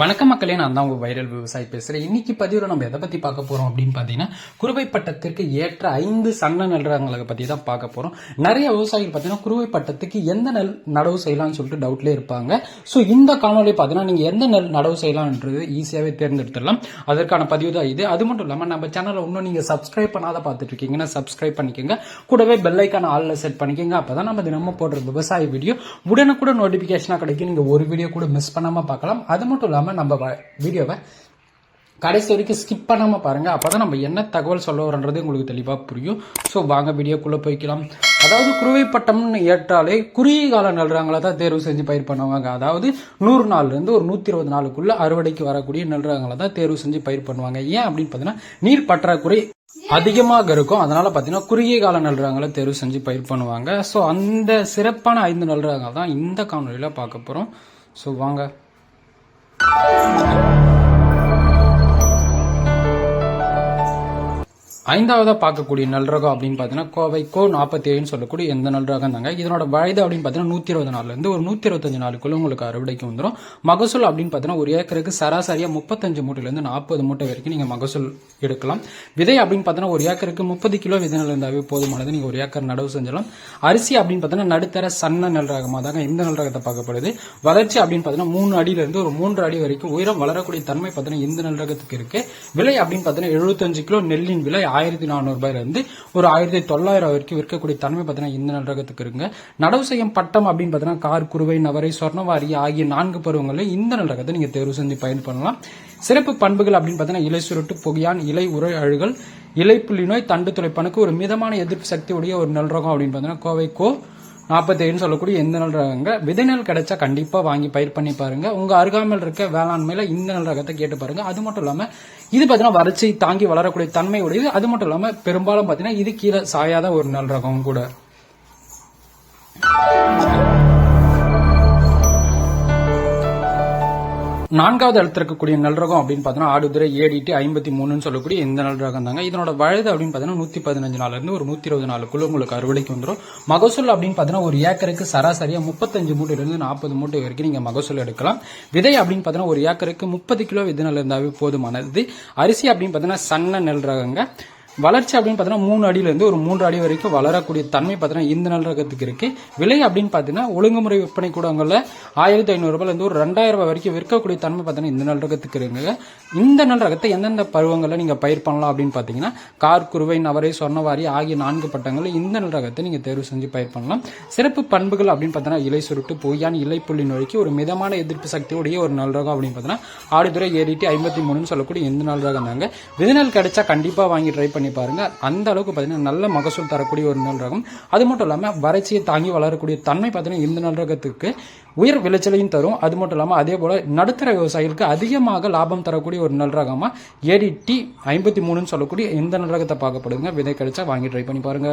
வணக்கம் மக்களே நான் தான் உங்கள் வைரல் விவசாயி பேசுகிறேன் இன்னைக்கு பதிவில் நம்ம எதை பற்றி பார்க்க போகிறோம் அப்படின்னு பார்த்தீங்கன்னா குறுவை பட்டத்திற்கு ஏற்ற ஐந்து சன்ன நெல் பற்றி தான் பார்க்க போகிறோம் நிறைய விவசாயிகள் பார்த்தீங்கன்னா குறுவை பட்டத்துக்கு எந்த நெல் நடவு செய்யலாம்னு சொல்லிட்டு டவுட்லேயே இருப்பாங்க. ஸோ இந்த காணொலி பார்த்தீங்கன்னா நீங்கள் எந்த நெல் நடவு செய்யலாம்ன்றது ஈஸியாகவே தேர்ந்தெடுத்துடலாம். அதற்கான பதிவு தான் இது. அது மட்டும் இல்லாமல் நம்ம சேனலை இன்னும் நீங்கள் சப்ஸ்கிரைப் பண்ணாத பார்த்துட்டு இருக்கீங்கன்னா சப்ஸ்கிரைப் பண்ணிக்கோங்க. கூடவே பெல்லைக்கான ஆளில் செட் பண்ணிக்கோங்க. அப்பதான் நம்ம தினமும் போடுற விவசாய வீடியோ உடனுக்குடன் நோட்டிஃபிகேஷனாக கிடைக்கும். நீங்கள் ஒரு வீடியோ கூட மிஸ் பண்ணாமல் பார்க்கலாம். அது மட்டும் இல்லாமல் இல்லாம நம்ம வ- வீடியோவை கடைசி வரைக்கும் ஸ்கிப் பண்ணாம பாருங்க. அப்பதான் நம்ம என்ன தகவல் சொல்ல வரன்றது உங்களுக்கு தெளிவாக புரியும். ஸோ வாங்க வீடியோக்குள்ளே போய்க்கலாம். அதாவது குறுவை பட்டம்னு ஏற்றாலே குறுகிய கால நல்றாங்களை தான் தேர்வு செஞ்சு பயிர் பண்ணுவாங்க. அதாவது நூறு நாள்ல இருந்து ஒரு நூற்றி இருபது நாளுக்குள்ளே அறுவடைக்கு வரக்கூடிய நல்றாங்களை தான் தேர்வு செஞ்சு பயிர் பண்ணுவாங்க. ஏன் அப்படின்னு பார்த்தீங்கன்னா நீர் பற்றாக்குறை அதிகமாக இருக்கும். அதனால பார்த்தீங்கன்னா குறுகிய கால நல்றாங்களை தேர்வு செஞ்சு பயிர் பண்ணுவாங்க. ஸோ அந்த சிறப்பான ஐந்து நல்றாங்க தான் இந்த காணொலியில் பார்க்க போகிறோம் ஸோ வாங்க. 啊！ஐந்தாவதாக பார்க்கக்கூடிய நல்ரகம் அப்படின்னு பார்த்தீங்கன்னா கோவை கோ நாற்பத்தி ஏழுன்னு சொல்லக்கூடிய எந்த நல்ரகம் தாங்க. இதனோட வயது அப்படின்னு பார்த்தீங்கன்னா நூற்றி இருபது நாலுலேருந்து ஒரு நூற்றி இருபத்தஞ்சு நாளுக்குள்ள உங்களுக்கு அறுவடைக்கு வந்துடும் மகசூல் அப்படின்னு பார்த்தீங்கன்னா ஒரு ஏக்கருக்கு சராசரியாக முப்பத்தஞ்சு மூட்டையிலேருந்து நாற்பது மூட்டை வரைக்கும் நீங்கள் மகசூல் எடுக்கலாம். விதை அப்படின்னு பார்த்தீங்கன்னா ஒரு ஏக்கருக்கு முப்பது கிலோ விதை இருந்தாவே போதுமானது. நீங்கள் ஒரு ஏக்கர் நடவு செஞ்சலாம். அரிசி அப்படின்னு பார்த்தீங்கன்னா நடுத்தர சன்ன நல்ரகமாக தாங்க இந்த நல்ரகத்தை பார்க்கப்படுது. வளர்ச்சி அப்படின்னு பார்த்தீங்கன்னா மூணு அடியிலேருந்து ஒரு மூன்று அடி வரைக்கும் உயரம் வளரக்கூடிய தன்மை பார்த்தீங்கன்னா இந்த நல்ரகத்துக்கு இருக்கு. விலை அப்படின்னு பார்த்தீங்கன்னா எழுபத்தஞ்சு கிலோ நெல்லின் விலை ஆயிரத்தி நானூறு ஒரு ஆயிரத்தி தொள்ளாயிரம் வரைக்கும் விற்கக்கூடிய தன்மை பார்த்தீங்கன்னா இந்த நல்லரகத்துக்கு இருங்க இருக்குங்க. நடவு செய்யும் பட்டம் அப்படின்னு பார்த்தீங்கன்னா கார் குருவை நவரை சொர்ணவாரி ஆகிய நான்கு பருவங்களில் இந்த நல்லரகத்தை நீங்கள் தேர்வு செஞ்சு பயன் பண்ணலாம். சிறப்பு பண்புகள் அப்படின்னு பார்த்தீங்கன்னா இலை சுருட்டு புகையான் இலை உரை அழுகல் இலை புள்ளி நோய் தண்டு துளைப்பனுக்கு ஒரு மிதமான எதிர்ப்பு சக்தி உடைய ஒரு நல்ரகம் அப்படின்னு பார்த்தீங்கன்னா கோவை கோ நாற்பத்தேழுன்னு சொல்லக்கூடிய எந்த நெல் ரகங்க? விதை நெல் கிடைச்சா கண்டிப்பா வாங்கி பயிர் பண்ணி பாருங்க. உங்க அருகாமையில் இருக்க வேளாண்மையில இந்த நெல் ரகத்தை கேட்டு பாருங்க. அது மட்டும் இல்லாம இது பாத்தீங்கன்னா வறட்சி தாங்கி வளரக்கூடிய தன்மை உடையது. அது மட்டும் இல்லாம பெரும்பாலும் பாத்தீங்கன்னா இது கீழே சாயாத ஒரு நெல் ரகம் கூட. நான்காவது இடத்துல இருக்கக்கூடிய நெல் ரகம் அப்படின்னு பார்த்தோன்னா ஆடுதுறை ஏடிட்டு ஐம்பத்தி மூணுன்னு சொல்லக்கூடிய இந்த நல்ரகம் தாங்க. இதனோட வயது அப்படின்னு பார்த்தீங்கன்னா நூத்தி பதினஞ்சு நாள்லேருந்து ஒரு நூத்தி இருபது நாளுக்குள்ள உங்களுக்கு அறுவடைக்கு வந்துடும். மகசூல் அப்படின்னு பார்த்தீங்கன்னா ஒரு ஏக்கருக்கு சராசரியா முப்பத்தஞ்சு மூட்டையில இருந்து நாற்பது மூட்டை வரைக்கும் நீங்க மகசூல் எடுக்கலாம். விதை அப்படின்னு பார்த்தீங்கன்னா ஒரு ஏக்கருக்கு முப்பது கிலோ விதை நெல் இருந்தாவே போதுமானது. அரிசி அப்படின்னு பார்த்தீங்கன்னா சன்ன நெல் ரகங்க. வளர்ச்சி அப்படின்னு பார்த்தீங்கன்னா மூணு அடியில இருந்து ஒரு மூன்று அடி வரைக்கும் வளரக்கூடிய தன்மை பார்த்தீங்கன்னா இந்த நெல் ரகத்துக்கு இருக்கு. விலை அப்படின்னு பார்த்தீங்கன்னா ஒழுங்குமுறை விற்பனை கூடங்களில் ஆயிரத்தி ஐநூறு இருந்து ஒரு ரெண்டாயிரம் ரூபாய் வரைக்கும் விற்கக்கூடிய தன்மை பார்த்தீங்கன்னா இந்த நெல் ரகத்துக்கு இருக்குங்க. இந்த நெல் ரகத்தை எந்தெந்த பருவங்களில் நீங்கள் பயிர் பண்ணலாம் அப்படின்னு பார்த்தீங்கன்னா கார் குருவை நவரை சொர்ணவாரி ஆகிய நான்கு பட்டங்களில் இந்த நெல் ரகத்தை தேர்வு செஞ்சு பயிர் பண்ணலாம். சிறப்பு பண்புகள் அப்படின்னு பார்த்தீங்கன்னா இலை சுருட்டு பொய்யான் இலை புள்ளி நோய்க்கு ஒரு மிதமான எதிர்ப்பு சக்தியுடைய ஒரு நல் ரகம் அப்படின்னு பார்த்தீங்கன்னா ஆடுதுறை ஏறிட்டு ஐம்பத்தி மூணுன்னு சொல்லக்கூடிய இந்த நல் ரகம் தாங்க விதைநெல் கிடைச்சா கண்டிப்பாக வாங்கி ட்ரை பண்ணி பாருங்க. அந்த அளவுக்கு பார்த்தீங்கன்னா நல்ல மகசூல் தரக்கூடிய ஒரு நல் ரகம். அது மட்டும் இல்லாம வறட்சியை தாங்கி வளரக்கூடிய தன்மை பார்த்தீங்கன்னா இந்த நல் ரகத்துக்கு உயர் விளைச்சலையும் தரும். அது மட்டும் இல்லாமல் அதே போல நடுத்தர விவசாயிகளுக்கு அதிகமாக லாபம் தரக்கூடிய ஒரு நல் ரகமா ஏடிடி ஐம்பத்தி மூணுன்னு சொல்லக்கூடிய இந்த நல் ரகத்தை பார்க்கப்படுதுங்க. விதை கிடைச்சா வாங்கி ட்ரை பண்ணி பாருங்க.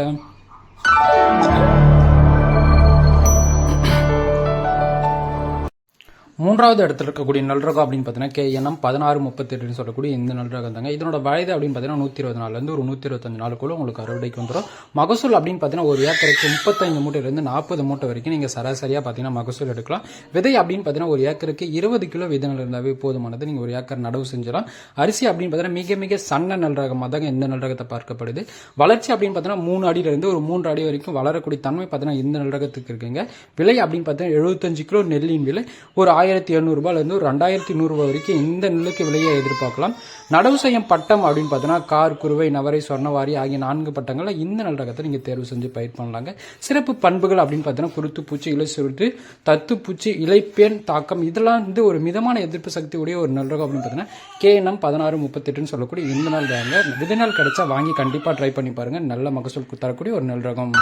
மூன்றாவது இடத்துல இருக்கக்கூடிய நல்லரகம் அப்படின்னு பார்த்தீங்கன்னா கேஎன்எம் பதினாறு முப்பத்தெட்டுன்னு சொல்லக்கூடிய இந்த நல்லரகம் தாங்க. இதனோட வயது அப்படின்னு பார்த்தீங்கன்னா நூற்றி இருபது நாள்லேருந்து ஒரு நூற்றி இருபத்தஞ்சு நாளுக்குள்ள உங்களுக்கு அறுவடைக்கு வந்துடும் மகசூல் அப்படின்னு பார்த்தீங்கன்னா ஒரு ஏக்கருக்கு முப்பத்தைந்து மூட்டையிலேருந்து நாற்பது மூட்டை வரைக்கும் நீங்கள் சராசரியாக பார்த்தீங்கன்னா மகசூல் எடுக்கலாம். விதை அப்படின்னு பார்த்தீங்கன்னா ஒரு ஏக்கருக்கு இருபது கிலோ விதை இருந்தாவே போதுமானது. நீங்கள் ஒரு ஏக்கர் நடவு செஞ்சலாம். அரிசி அப்படின்னு பார்த்தீங்கன்னா மிக மிக சன்ன நல்ரகமாக தாங்க இந்த நல்ரகத்தை பார்க்கப்படுது. வளர்ச்சி அப்படின்னு பார்த்தீங்கன்னா மூணு அடியிலிருந்து ஒரு மூன்று அடி வரைக்கும் வளரக்கூடிய தன்மை பார்த்தீங்கன்னா இந்த நல்ரகத்துக்கு இருக்குங்க. விலை அப்படின்னு பார்த்தீங்கன்னா எழுபத்தஞ்சு கிலோ நெல்லின் விலை. ஒரு ஆயிரத்தி எழுநூறுபாலேருந்து ஒரு ரெண்டாயிரத்தி நூறுரூவா வரைக்கும் இந்த நெல்லுக்கு விலையை எதிர்பார்க்கலாம். நடவு செய்யும் பட்டம் அப்படின்னு பார்த்தீங்கன்னா கார் குருவை நவரை சொர்ணவாரி ஆகிய நான்கு பட்டங்களில் இந்த நல் ரகத்தை நீங்கள் தேர்வு செஞ்சு பயிர் பண்ணலாங்க. சிறப்பு பண்புகள் அப்படின்னு பார்த்தீங்கன்னா குருத்து பூச்சி இலை சுருட்டு தத்து பூச்சி இலைப்பேன் தாக்கம் இதெல்லாம் வந்து ஒரு மிதமான எதிர்ப்பு சக்தி உடைய ஒரு நல் ரகம் அப்படின்னு பார்த்தீங்கன்னா கேஎன்எம் பதினாறு முப்பத்தெட்டுன்னு சொல்லக்கூடிய இந்த நாள் தாங்க. விதை நாள் கிடைச்சா வாங்கி கண்டிப்பாக ட்ரை பண்ணி பாருங்கள் நல்ல மகசூல் தரக்கூடிய ஒரு நல் ரகம்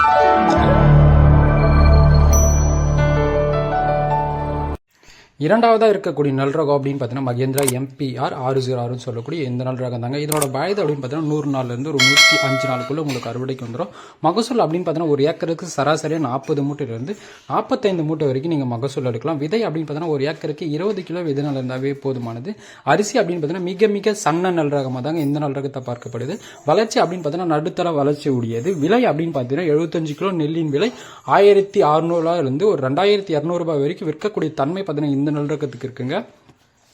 இரண்டாவதாக இருக்கக்கூடிய நல் ரகம் அப்படின்னு பார்த்தீங்கன்னா மகேந்திரா எம்பிஆர் ஆறு ஜீரோ ஆறுன்னு சொல்லக்கூடிய இந்த நல் ரகம் தாங்க. இதனோட வயது அப்படின்னு பார்த்தீங்கன்னா நூறு நாள்லேருந்து ஒரு நூற்றி அஞ்சு நாளுக்குள்ளே உங்களுக்கு அறுவடைக்கு வந்துடும் மகசூல் அப்படின்னு பார்த்தீங்கன்னா ஒரு ஏக்கருக்கு சராசரியாக நாற்பது மூட்டையிலிருந்து நாற்பத்தைந்து மூட்டை வரைக்கும் நீங்கள் மகசூல் எடுக்கலாம். விதை அப்படின்னு பார்த்தீங்கன்னா ஒரு ஏக்கருக்கு இருபது கிலோ விதை நல் இருந்தாவே போதுமானது. அரிசி அப்படின்னு பார்த்தீங்கன்னா மிக மிக சன்ன நல் ரகமாக தாங்க இந்த நல் ரகத்தை பார்க்கப்படுது. வளர்ச்சி அப்படின்னு பார்த்தீங்கன்னா நடுத்தர வளர்ச்சி உடையது. விலை அப்படின்னு பார்த்தீங்கன்னா எழுபத்தஞ்சு கிலோ நெல்லின் விலை ஆயிரத்தி அறுநூறுல இருந்து ஒரு ரெண்டாயிரத்தி இரநூறுபா வரைக்கும் விற்கக்கூடிய தன்மை பார்த்தீங்கன்னா இந்த நல் ரகத்துக்கு இருக்குங்க.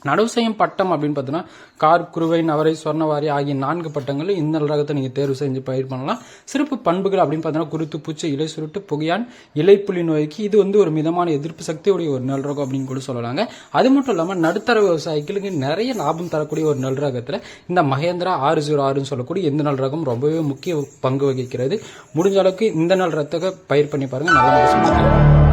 நடவு செய்யும் பட்டம் அப்படின்னு பார்த்தீங்கன்னா கார் குருவை நவரை சொர்ணவாரி ஆகிய நான்கு பட்டங்களும் இந்த நெல் ரகத்தை நீங்கள் தேர்வு செஞ்சு பயிர் பண்ணலாம். சிறப்பு பண்புகள் அப்படின்னு பார்த்தீங்கன்னா குருத்து பூச்சி இலை சுருட்டு புகையான் இலைப்புலி நோய்க்கு இது வந்து ஒரு மிதமான எதிர்ப்பு சக்தியுடைய ஒரு நல்ரகம் அப்படின்னு கூட சொல்லலாங்க. அது மட்டும் இல்லாமல் நடுத்தர விவசாயிகளுக்கு நிறைய லாபம் தரக்கூடிய ஒரு நல்ரகத்தில் இந்த மகேந்திரா ஆறு ஜீரோ ஆறுன்னு சொல்லக்கூடிய இந்த நல்ரகம் ரொம்பவே முக்கிய பங்கு வகிக்கிறது. முடிஞ்ச அளவுக்கு இந்த நல் ரகத்தை பயிர் பண்ணி பாருங்க நல்ல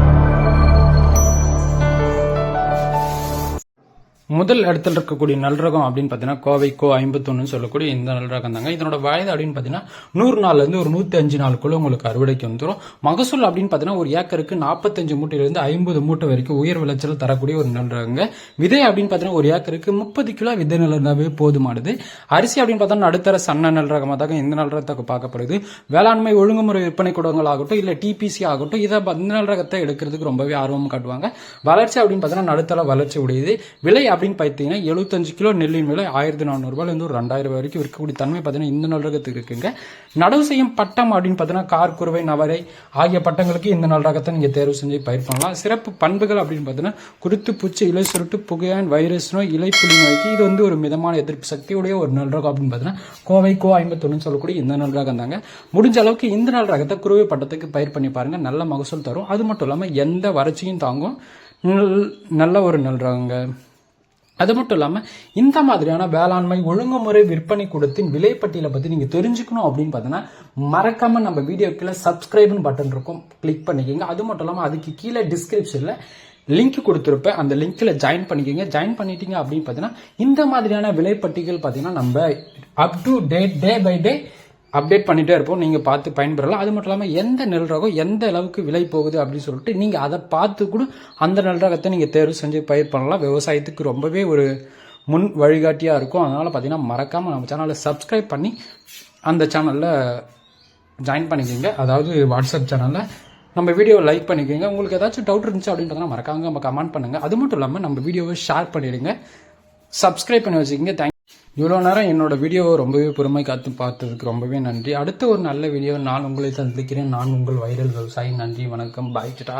முதல் இடத்துல இருக்கக்கூடிய நல்ரகம் அப்படின்னு பார்த்தீங்கன்னா கோவை கோ ஐம்பத்தொன்னு சொல்லக்கூடிய இந்த நல்ரகம் தாங்க. இதனோட வயது அப்படின்னு பார்த்தீங்கன்னா நூறு நாள்லேருந்து ஒரு நூற்றி அஞ்சு நாளுக்குள்ள உங்களுக்கு அறுவடைக்கு வந்துடும் மகசூல் அப்படின்னு பார்த்தீங்கன்னா ஒரு ஏக்கருக்கு நாற்பத்தஞ்சு மூட்டையிலிருந்து ஐம்பது மூட்டை வரைக்கும் உயர் விளைச்சல் தரக்கூடிய ஒரு நல்ரகங்க. விதை அப்படின்னு பார்த்தீங்கன்னா ஒரு ஏக்கருக்கு முப்பது கிலோ விதை நெல் போதுமானது. அரிசி அப்படின்னு பார்த்தா நடுத்தர சன்ன நல்ரகமாக தாங்க இந்த நல்ரகத்தை பார்க்கப்படுது வேளாண்மை ஒழுங்குமுறை விற்பனை கூடங்கள் ஆகட்டும் இல்லை டிபிசி ஆகட்டும் இதை ப- இந்த நல்ரகத்தை எடுக்கிறதுக்கு ரொம்பவே ஆர்வம் காட்டுவாங்க. வளர்ச்சி அப்படின்னு பார்த்தீங்கன்னா நடுத்தர வளர்ச்சி உடையது. விலை அப்படின்னு பார்த்தீங்கன்னா எழுபத்தஞ்சு கிலோ நெல்லின் விலை ஆயிரத்தி நானூறுபாலேருந்து ஒரு ரெண்டாயிரம் ரூபாய் வரைக்கும் இருக்கக்கூடிய தன்மை பார்த்தீங்கன்னா இந்த நல் ரகத்துக்கு இருக்குங்க. நடவு செய்யும் பட்டம் அப்படின்னு பார்த்தீங்கன்னா கார் நவரை ஆகிய பட்டங்களுக்கு இந்த நல் ரகத்தை நீங்கள் தேர்வு செஞ்சு பயிர் பண்ணலாம். சிறப்பு பண்புகள் அப்படின்னு பார்த்தீங்கன்னா குருத்து பூச்சி இலை சுருட்டு புகையான் வைரஸ் நோய் இலை புலி நோய்க்கு இது வந்து ஒரு மிதமான எதிர்ப்பு சக்தியுடைய ஒரு நல் ரகம் அப்படின்னு பார்த்தீங்கன்னா கோவை கோ ஐம்பத்தொன்னு சொல்லக்கூடிய இந்த நாள் ரகம் தாங்க. முடிஞ்ச அளவுக்கு இந்த நல் ரகத்தை குருவை பட்டத்துக்கு பயிர் பண்ணி பாருங்க. நல்ல மகசூல் தரும். அது மட்டும் இல்லாமல் எந்த வறட்சியும் தாங்கும். நல்- நல்ல ஒரு நல் ரகங்க அது மட்டும் இல்லாமல் இந்த மாதிரியான வேளாண்மை ஒழுங்குமுறை விற்பனை கூடத்தின் விலைப்பட்டியலை பற்றி நீங்கள் தெரிஞ்சுக்கணும் அப்படின்னு பார்த்தீங்கன்னா மறக்காமல் நம்ம வீடியோ கீழே சப்ஸ்கிரைப்னு பட்டன் இருக்கும். கிளிக் பண்ணிக்கோங்க. அது மட்டும் இல்லாமல் அதுக்கு கீழே டிஸ்கிரிப்ஷனில் லிங்க் கொடுத்துருப்பேன். அந்த லிங்க்கில் ஜாயின் பண்ணிக்கோங்க. ஜாயின் பண்ணிட்டீங்க அப்படின்னு பார்த்தீங்கன்னா இந்த மாதிரியான விலைப்பட்டிகள் பார்த்தீங்கன்னா நம்ம up to date day by day update பண்ணிகிட்டே இருப்போம். நீங்கள் பார்த்து பயன்பெறலாம். அது மட்டும் இல்லாமல் எந்த நெல் ரகம் எந்த அளவுக்கு விலை போகுது அப்படின்னு சொல்லிட்டு நீங்கள் அதை பார்த்து கூட அந்த நெல் ரகத்தை நீங்கள் தேர்வு செஞ்சு பயிர் பண்ணலாம். விவசாயத்துக்கு ரொம்பவே ஒரு முன் வழிகாட்டியாக இருக்கும். அதனால் பார்த்தீங்கன்னா மறக்காமல் நம்ம சேனலை சப்ஸ்கிரைப் பண்ணி அந்த சேனலில் ஜாயின் பண்ணிக்கோங்க. அதாவது வாட்ஸ்அப் சேனலில் நம்ம வீடியோவை லைக் பண்ணிக்கோங்க. உங்களுக்கு ஏதாச்சும் டவுட் இருந்துச்சு அப்படின்றதுனா மறக்காமல் மறக்காம நம்ம கமெண்ட் பண்ணுங்கள் அது மட்டும் இல்லாமல் நம்ம வீடியோவை ஷேர் பண்ணிடுங்க. சப்ஸ்கிரைப் பண்ணி வச்சுக்கோங்க. தேங்க் இவ்வளோ நேரம் என்னோட வீடியோவை ரொம்பவே பொறுமை காத்து பார்த்ததுக்கு ரொம்பவே நன்றி. அடுத்த ஒரு நல்ல வீடியோ நான் உங்களை சந்திக்கிறேன். நான் உங்கள் வைரல் விவசாயி. நன்றி வணக்கம். பாய் டா